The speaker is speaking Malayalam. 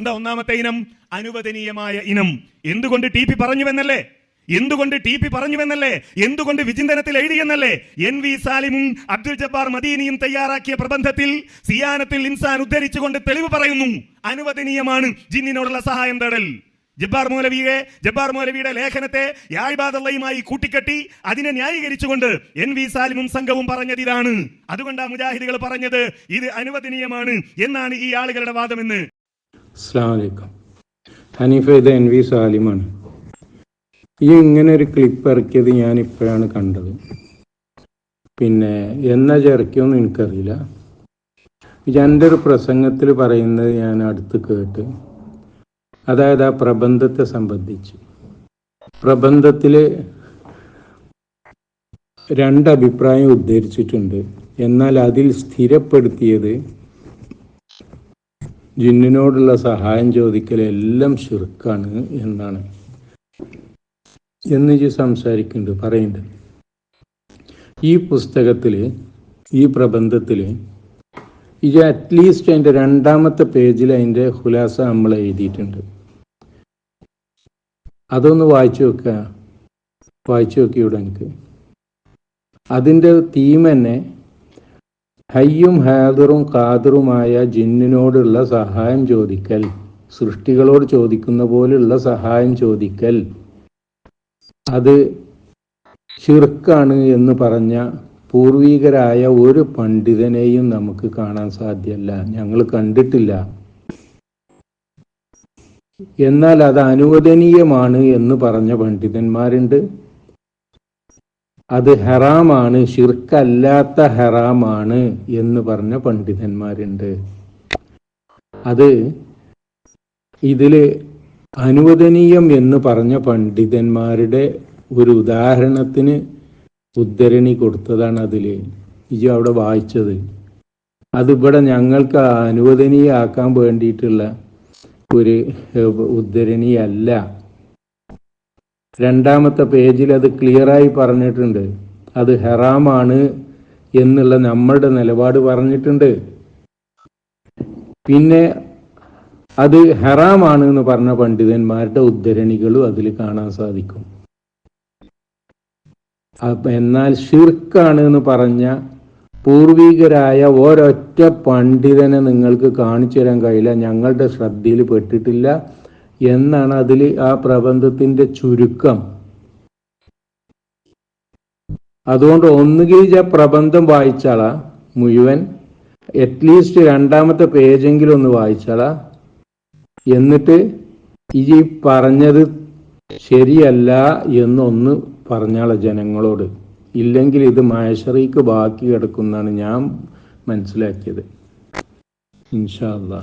എന്താ ഒന്നാമത്തെ ഇനം? അനുവദനീയമായ ഇനം. എന്തുകൊണ്ട് ടി പി പറഞ്ഞുവെന്നല്ലേ? എന്തുകൊണ്ട് ടി പി പറഞ്ഞുവെന്നല്ലേ? എന്തുകൊണ്ട് വിചിന്തനത്തിൽ എഴുതിയെന്നല്ലേ? എൻ വി സാലിമും അബ്ദുൽ ജബ്ബാർ മദീനിയും തയ്യാറാക്കിയ പ്രബന്ധത്തിൽ സിയാനത്തിൽ ഇൻസാൻ ഉദ്ധരിച്ചുകൊണ്ട് തെളിവ് പറയുന്നു. അനുവദനീയമാണ് ജിന്നിനോടുള്ള സഹായം തേടൽ. ജബ്ബാർ മൗലവിയെ ജബ്ബാർ മൗലവിയുടെ ലേഖനത്തെ യാഴ്ബാദള്ളയുമായി കൂട്ടിക്കെട്ടി അതിനെ ന്യായീകരിച്ചുകൊണ്ട് എൻ വി സാലിമും സംഘവും പറഞ്ഞത് ഇതാണ്. അതുകൊണ്ടാണ് മുജാഹിദികൾ പറഞ്ഞത് ഇത് അനുവദനീയമാണ് എന്നാണ് ഈ ആളുകളുടെ വാദമെന്ന്. അസ്സാം വലൈക്കും ഹനീഫ ഇത് എൻ വി സാലിമാണ്. ഈ ഇങ്ങനെ ഒരു ക്ലിപ്പ് ഇറക്കിയത് ഞാൻ ഇപ്പോഴാണ് കണ്ടത്. പിന്നെ എന്നാ ഇറക്കിയോന്ന് എനിക്കറിയില്ല. എന്റെ ഒരു പ്രസംഗത്തിൽ പറയുന്നത് ഞാൻ അടുത്ത് കേട്ട്. അതായത് ആ പ്രബന്ധത്തെ സംബന്ധിച്ച്. പ്രബന്ധത്തിൽ രണ്ട് അഭിപ്രായം ഉദ്ധരിച്ചിട്ടുണ്ട്. എന്നാൽ അതിൽ സ്ഥിരപ്പെടുത്തിയത് ജിന്നിനോടുള്ള സഹായം ചോദിക്കൽ എല്ലാം ശുർക്കാണ് എന്നാണ്. എന്ന് സംസാരിക്കുന്നുണ്ട് പറയുന്നുണ്ട്. ഈ പുസ്തകത്തിൽ ഈ പ്രബന്ധത്തിൽ ഇത് അറ്റ്ലീസ്റ്റ് അതിന്റെ രണ്ടാമത്തെ പേജിൽ അതിന്റെ ഹുലാസ നമ്മൾ എഴുതിയിട്ടുണ്ട്. അതൊന്ന് വായിച്ചു നോക്കുക വായിച്ചു നോക്കിയൂടെ എനിക്ക്. അതിന്റെ തീം തന്നെ ഹയ്യും ഹാദറും ഖാദറുമായ ജിന്നിനോടുള്ള സഹായം ചോദിക്കൽ. സൃഷ്ടികളോട് ചോദിക്കുന്ന പോലുള്ള സഹായം ചോദിക്കൽ. അത് ഷിർക്കാണ് എന്ന് പറഞ്ഞ പൂർവീകരായ ഒരു പണ്ഡിതനെയും നമുക്ക് കാണാൻ സാധ്യല്ല. ഞങ്ങൾ കണ്ടിട്ടില്ല. എന്നാൽ അത് അനുവദനീയമാണ് എന്ന് പറഞ്ഞ പണ്ഡിതന്മാരുണ്ട്. അത് ഹറാമാണ് ഷിർക്കല്ലാത്ത ഹറാമാണ് എന്ന് പറഞ്ഞ പണ്ഡിതന്മാരുണ്ട്. അത് ഇതിൽ അനുവദനീയം എന്ന് പറഞ്ഞ പണ്ഡിതന്മാരുടെ ഒരു ഉദാഹരണത്തിന് ഉദ്ധരണി കൊടുത്തതാണ് അതിൽ. ഇജു അവിടെ വായിച്ചത്. അതിവിടെ ഞങ്ങൾക്ക് അനുവദനീയാക്കാൻ വേണ്ടിയിട്ടുള്ള ഒരു ഉദ്ധരണിയല്ല. രണ്ടാമത്തെ പേജിൽ അത് ക്ലിയറായി പറഞ്ഞിട്ടുണ്ട്. അത് ഹെറാമാണ് എന്നുള്ള നമ്മളുടെ നിലപാട് പറഞ്ഞിട്ടുണ്ട്. പിന്നെ അത് ഹെറാമാണ് എന്ന് പറഞ്ഞ പണ്ഡിതന്മാരുടെ ഉദ്ധരണികളും അതിൽ കാണാൻ സാധിക്കും. എന്നാൽ ഷിർക്കാണ് എന്ന് പറഞ്ഞ പൂർവികരായ ഒരൊറ്റ പണ്ഡിതനെ നിങ്ങൾക്ക് കാണിച്ചു തരാൻ കഴിയില്ല. ഞങ്ങളുടെ ശ്രദ്ധയിൽ പെട്ടിട്ടില്ല. എന്നാണ് അതിൽ ആ പ്രബന്ധത്തിന്റെ ചുരുക്കം. അതുകൊണ്ട് ഒന്നുകിൽ ആ പ്രബന്ധം വായിച്ചാളാ മുഴുവൻ അറ്റ്ലീസ്റ്റ് രണ്ടാമത്തെ പേജെങ്കിലും ഒന്ന് വായിച്ചാളാ. എന്നിട്ട് ഈ പറഞ്ഞത് ശരിയല്ല എന്നൊന്ന് പറഞ്ഞാളെ ജനങ്ങളോട്. ഇല്ലെങ്കിൽ ഇത് മാഷറിക്ക് ബാക്കി കിടക്കുന്നാണ് ഞാൻ മനസ്സിലാക്കിയത്. ഇൻഷാ അല്ലാ